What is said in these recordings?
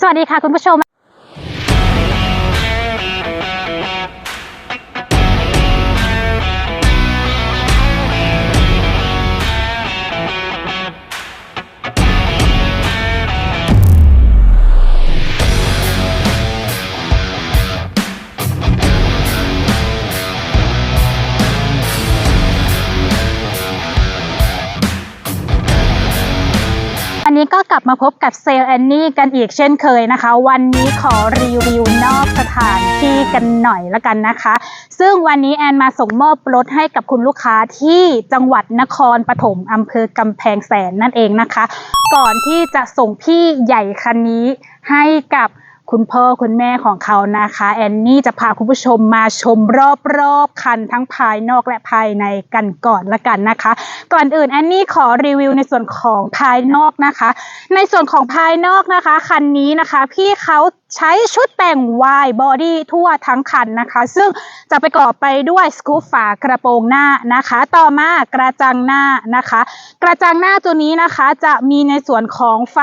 สวัสดีค่ะคุณผู้ชม นนี้ก็กลับมาพบกับเซลแอนนี่กันอีกเช่นเคยนะคะ วันนี้ขอรีวิวนอกสถานที่กันหน่อยละกันนะคะ ซึ่งวันนี้แอนมาส่งมอบรถให้กับคุณลูกค้าที่จังหวัดนครปฐมอำเภอกำแพงแสนนั่นเองนะคะ ก่อนที่จะส่งพี่ใหญ่คันนี้ให้กับ คุณพ่อคุณแม่ของเขานะคะ แอนนี่จะพาคุณผู้ชมมาชมรอบๆคันทั้งภายนอกและภายในกันก่อนละกันนะคะ ก่อนอื่นแอนนี่ขอรีวิวในส่วนของภายนอกนะคะ ในส่วนของภายนอกนะคะ คันนี้นะคะ พี่เขา ใช้ชุดแต่งวายบอดี้ทั่วทั้งคันนะคะ ซึ่งจะประกอบไปด้วยสกู๊ปฝากระโปรงหน้านะคะ ต่อมากระจังหน้านะคะ กระจังหน้าตัวนี้นะคะจะมีในส่วนของไฟ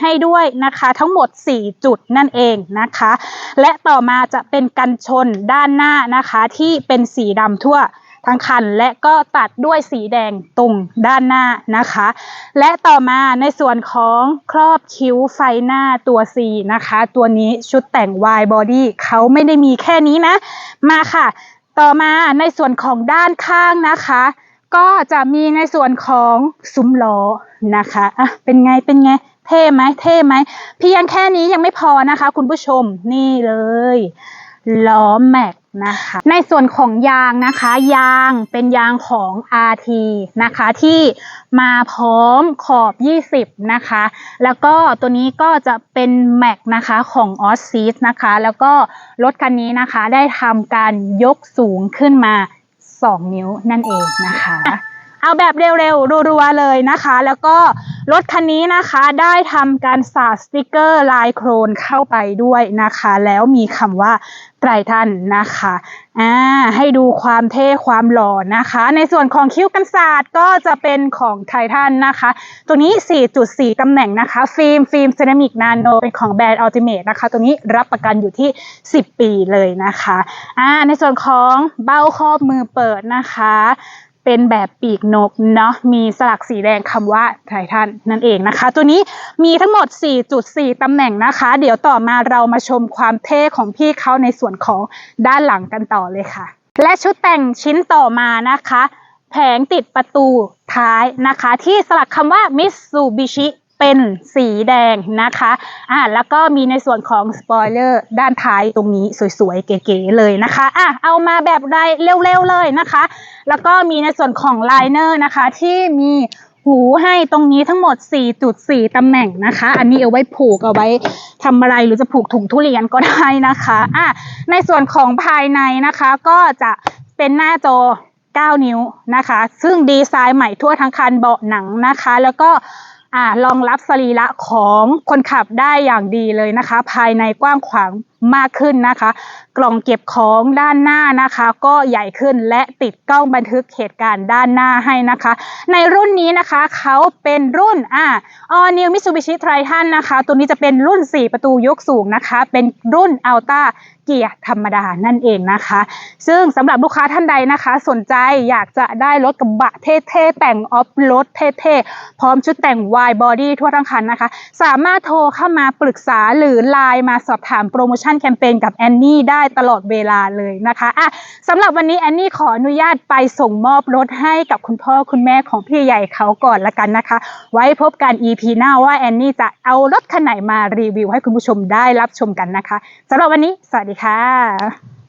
ให้ด้วยนะคะ ทั้งหมด 4 จุดนั่นเองนะคะ และต่อมาจะเป็นกันชนด้านหน้านะคะที่เป็นสีดำทั่ว ทั้งคันและก็ตัดด้วยสีแดงตรงด้านหน้านะคะ และต่อมาในส่วนของครอบคิ้วไฟหน้าตัว C นะคะ ตัวนี้ชุดแต่ง Y body เขาไม่ได้มีแค่นี้นะ มาค่ะ ต่อมาในส่วนของด้านข้างนะคะ ก็จะมีในส่วนของซุ้มล้อนะคะอะเป็นไงเป็นไงเท่ไหมเท่ไหมเพียงแค่นี้ยังไม่พอนะคะ คุณผู้ชมนี่เลย ล้อแม็กนะคะ ในส่วนของยางนะคะ ยางเป็นยางของ RT นะคะ ที่มาพร้อมขอบ 20 นะคะ แล้วก็ตัวนี้ก็จะเป็นแม็กนะคะของ o s s i s นะคะ แล้วก็รถคันนี้นะคะได้ทำการยกสูงขึ้นมา 2 นิ้วนั่นเองนะคะ เอาแบบเร็วๆรัวๆเลยนะคะ แล้วก็ รถคันนี้นะคะได้ทำการสาดสติกเกอร์ลายโครนเข้าไปด้วยนะคะ แล้วมีคำว่าไตรทันนะคะอ่าให้ดูความเท่ความหล่อนะคะ ในส่วนของคิ้วกันศาสตร์ก็จะเป็นของไททันนะคะ ตัวนี้ 4.4 ตำแหน่งนะคะ ฟิล์มฟิล์มเซรามิกนาโนเป็นของแบรนด์อัลติเมทนะคะ ตัวนี้รับประกันอยู่ที่ 10 ปีเลยนะคะอ่าในส่วนของเบ้าครอบมือเปิดนะคะ เป็นแบบปีกนกเนาะมีสลักสีแดงคำว่าไททันนั่นเองนะคะ ตัวนี้มีทั้งหมด 4.4 ตำแหน่งนะคะ เดี๋ยวต่อมาเรามาชมความเท่ของพี่เขาในส่วนของด้านหลังกันต่อเลยค่ะ และชุดแต่งชิ้นต่อมานะคะ แผงติดประตูท้ายนะคะ ที่สลักคำว่า Mitsubishi เป็นสีแดงนะคะ อ่า แล้วก็มีในส่วนของสปอยเลอร์ด้านท้ายตรงนี้สวยๆ เก๋ๆเลยนะคะ อะ เอามาแบบรายเร็วๆเลยนะคะ แล้วก็มีในส่วนของไลเนอร์นะคะ ที่มีหูให้ตรงนี้ทั้งหมด 4.4 ตำแหน่งนะคะ อันนี้เอาไว้ผูกเอาไว้ทำอะไรหรือจะผูกถุงทุเรียนก็ได้นะคะอะในส่วนของภายในนะคะก็จะเป็นหน้าจอ 9 นิ้วนะคะ ซึ่งดีไซน์ใหม่ทั่วทั้งคันเบาะหนังนะคะ แล้วก็อ่ารองรับสรีระของคนขับได้อย่างดีเลยนะคะ ภายในกว้างขวาง มากขึ้นนะคะ กล่องเก็บของด้านหน้านะคะ ก็ใหญ่ขึ้นและติดกล้องบันทึกเหตุการณ์ด้านหน้าให้นะคะ ในรุ่นนี้นะคะเขาเป็นรุ่นอ่า All New Mitsubishi Triton นะคะ ตัวนี้จะเป็นรุ่น 4 ประตูยกสูงนะคะ เป็นรุ่น Alta เกียร์ธรรมดานั่นเองนะคะ ซึ่งสำหรับลูกค้าท่านใดนะคะ สนใจอยากจะได้รถกระบะเท่ๆ แต่งออฟรถเท่ๆ พร้อมชุดแต่ง wide body ทั่วทั้งคันนะคะ สามารถโทรเข้ามาปรึกษาหรือไลน์มาสอบถามโปรโมชั่นแคมเปญกับแอนนี่ได้ตลอดเวลาเลยนะคะอะสำหรับวันนี้แอนนี่ขออนุญาตไปส่งมอบรถให้กับคุณพ่อคุณแม่ของพี่ใหญ่เขาก่อนละกันนะคะ ไว้พบกัน EP หน้าว่าแอนนี่จะเอารถคันไหนมารีวิวให้คุณผู้ชมได้รับชมกันนะคะสำหรับวันนี้ สวัสดีค่ะ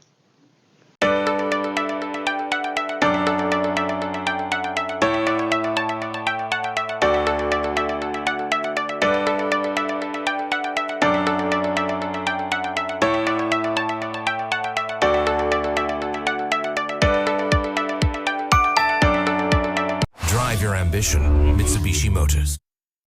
your ambition, Mitsubishi Motors.